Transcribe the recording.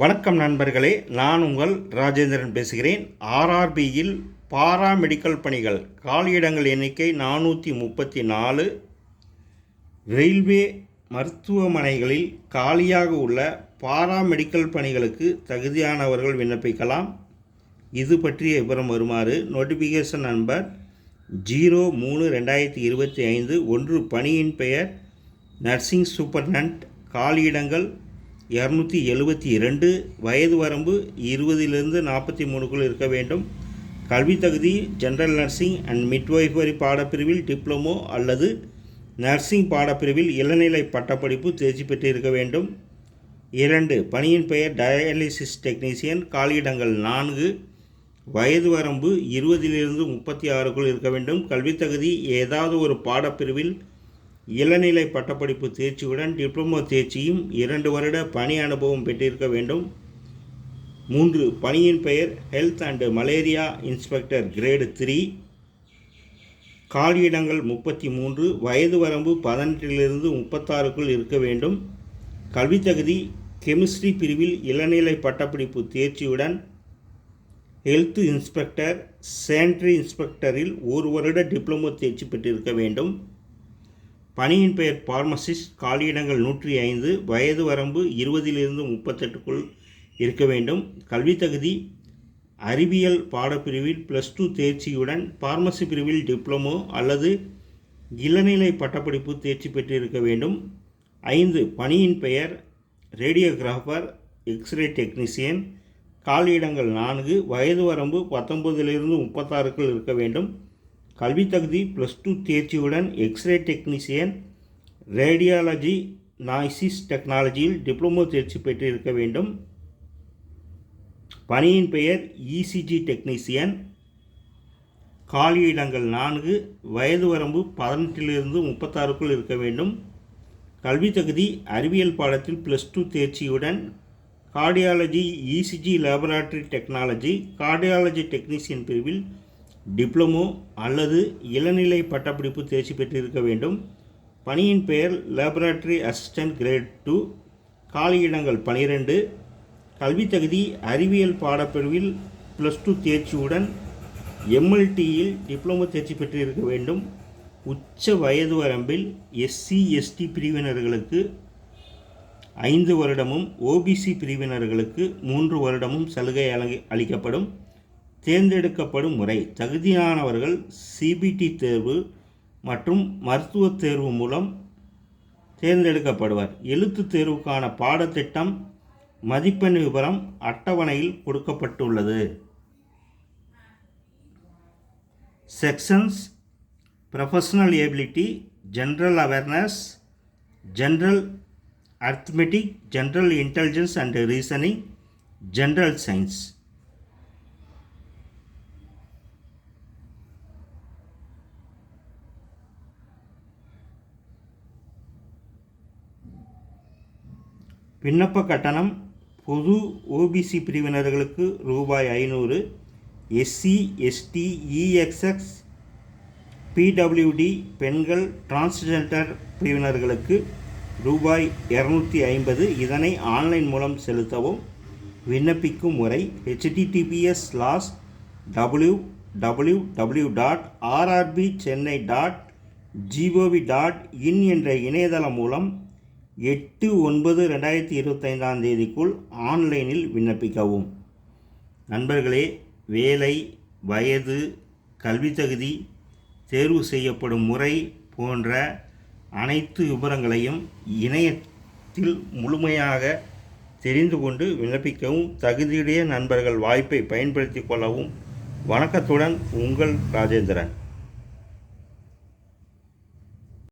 வணக்கம் நண்பர்களே நான் உங்கள் ராஜேந்திரன் பேசுகிறேன். ஆர்ஆர்பியில் பாராமெடிக்கல் பணிகள் காலியிடங்கள் எண்ணிக்கை நானூற்றி முப்பத்தி நாலு. ரயில்வே மருத்துவமனைகளில் காலியாக உள்ள பாராமெடிக்கல் பணிகளுக்கு தகுதியானவர்கள் விண்ணப்பிக்கலாம். இது பற்றிய விவரம் வருமாறு நோட்டிஃபிகேஷன் நம்பர் ஜீரோ மூணு ரெண்டாயிரத்தி இருபத்தி ஐந்து. ஒன்று பணியின் பெயர் நர்சிங் சூப்பர்டன்ட் காலியிடங்கள். இரநூத்தி எழுபத்தி இரண்டு வயது வரம்பு இருபதிலிருந்து நாற்பத்தி மூணுக்குள் இருக்க வேண்டும். கல்வி தகுதி ஜென்ரல் நர்சிங் அண்ட் மிட்வைஃபரி பாடப்பிரிவில் டிப்ளமோ அல்லது நர்சிங் பாடப்பிரிவில் இளநிலை பட்டப்படிப்பு தேர்ச்சி பெற்று இருக்க வேண்டும். இரண்டு பணியின் பெயர் டயாலிசிஸ் டெக்னீசியன் காலியிடங்கள் நான்கு வயது வரம்பு இருபதிலிருந்து முப்பத்தி ஆறுக்குள் இருக்க வேண்டும். கல்வி தகுதி ஏதாவது ஒரு பாடப்பிரிவில் இளநிலை பட்டப்படிப்பு தேர்ச்சியுடன் டிப்ளமோ தேர்ச்சியும் இரண்டு வருட பணி அனுபவம் பெற்றிருக்க வேண்டும். மூன்று பணியின் பெயர் health and malaria inspector grade three காலியிடங்கள் முப்பத்தி மூன்று வயது வரம்பு பதினெட்டிலிருந்து முப்பத்தாறுக்குள் இருக்க வேண்டும். கல்வி தகுதி கெமிஸ்ட்ரி பிரிவில் இளநிலை பட்டப்படிப்பு தேர்ச்சியுடன் ஹெல்த் இன்ஸ்பெக்டர் சேனிட்டரி இன்ஸ்பெக்டரில் ஒரு வருட டிப்ளமோ தேர்ச்சி பெற்றிருக்க வேண்டும். பணியின் பெயர் பார்மசிஸ்ட் காலியிடங்கள் நூற்றி ஐந்து வயது வரம்பு இருபதிலிருந்து முப்பத்தெட்டுக்குள் இருக்க வேண்டும். கல்வி தகுதி அறிவியல் பாடப்பிரிவில் ப்ளஸ் டூ தேர்ச்சியுடன் பார்மசி பிரிவில் டிப்ளமோ அல்லது இளநிலை பட்டப்படிப்பு தேர்ச்சி பெற்றிருக்க வேண்டும். ஐந்து பணியின் பெயர் ரேடியோகிராஃபர் எக்ஸ்ரே டெக்னீசியன் காலியிடங்கள் நான்கு வயது வரம்பு பத்தொன்பதிலிருந்து முப்பத்தாறுக்குள் இருக்க வேண்டும். கல்வி தகுதி ப்ளஸ் டூ தேர்ச்சியுடன் எக்ஸ்ரே டெக்னீசியன் ரேடியாலஜி நாய்சிஸ் டெக்னாலஜியில் டிப்ளமோ தேர்ச்சி பெற்றிருக்க வேண்டும். பணியின் பெயர் இசிஜி டெக்னீசியன் காலியிடங்கள் நான்கு வயது வரம்பு பதினெட்டிலிருந்து முப்பத்தாறுக்குள் இருக்க வேண்டும். கல்வி தகுதி அறிவியல் பாடத்தில் plus two தேர்ச்சியுடன் cardiology ECG laboratory technology cardiology technician பிரிவில் டிப்ளமோ அல்லது இளநிலை பட்டப்படிப்பு தேர்ச்சி பெற்றிருக்க வேண்டும். பணியின் பெயர் லேபரேட்டரி அசிஸ்டன்ட் கிரேட் டூ காலியிடங்கள் பனிரெண்டு. கல்வி தகுதி அறிவியல் பாடப்பிரிவில் ப்ளஸ் டூ தேர்ச்சியுடன் எம்எல்டியில் டிப்ளமோ தேர்ச்சி பெற்றிருக்க வேண்டும். உச்ச வயது வரம்பில் எஸ்சி எஸ்டி பிரிவினர்களுக்கு ஐந்து வருடமும் ஓபிசி பிரிவினர்களுக்கு மூன்று வருடமும் சலுகை அளி அளிக்கப்படும். தேர்ந்தெடுக்கப்படும் முறை. தகுதியானவர்கள் சிபிடி தேர்வு மற்றும் மருத்துவத் தேர்வு மூலம் தேர்ந்தெடுக்கப்படுவர். எழுத்துத் தேர்வுக்கான பாடத்திட்டம் மதிப்பெண் விவரம் அட்டவணையில் கொடுக்கப்பட்டுள்ளது. Sections professional ability general awareness general arithmetic general intelligence and reasoning general science விண்ணப்ப கட்டணம் பொது ஓபிசி பிரிவினர்களுக்கு ரூபாய் ஐநூறு எஸ்சி எஸ்டி இஎக்ஸ்எக்ஸ் பிடபிள்யூடி பெண்கள் டிரான்ஸ்ஜெண்டர் பிரிவினர்களுக்கு ரூபாய் இரநூத்தி ஐம்பது இதனை ஆன்லைன் மூலம் செலுத்தவும். விண்ணப்பிக்கும் முறை HTTPS slash W W W dot RRB Chennai dot GOV dot in என்ற இணையதளம் மூலம் எட்டு ஒன்பது ரெண்டாயிரத்தி இருபத்தைந்தாம் தேதிக்குள் ஆன்லைனில் விண்ணப்பிக்கவும். நண்பர்களே வேலை வயது கல்வித்தகுதி தேர்வு செய்யப்படும் முறை போன்ற அனைத்து விவரங்களையும் இணையத்தில் முழுமையாக தெரிந்து கொண்டு விண்ணப்பிக்கவும். தகுதியுடைய நண்பர்கள் வாய்ப்பை பயன்படுத்திக் கொள்ளவும். வணக்கத்துடன் உங்கள் ராஜேந்திரன்.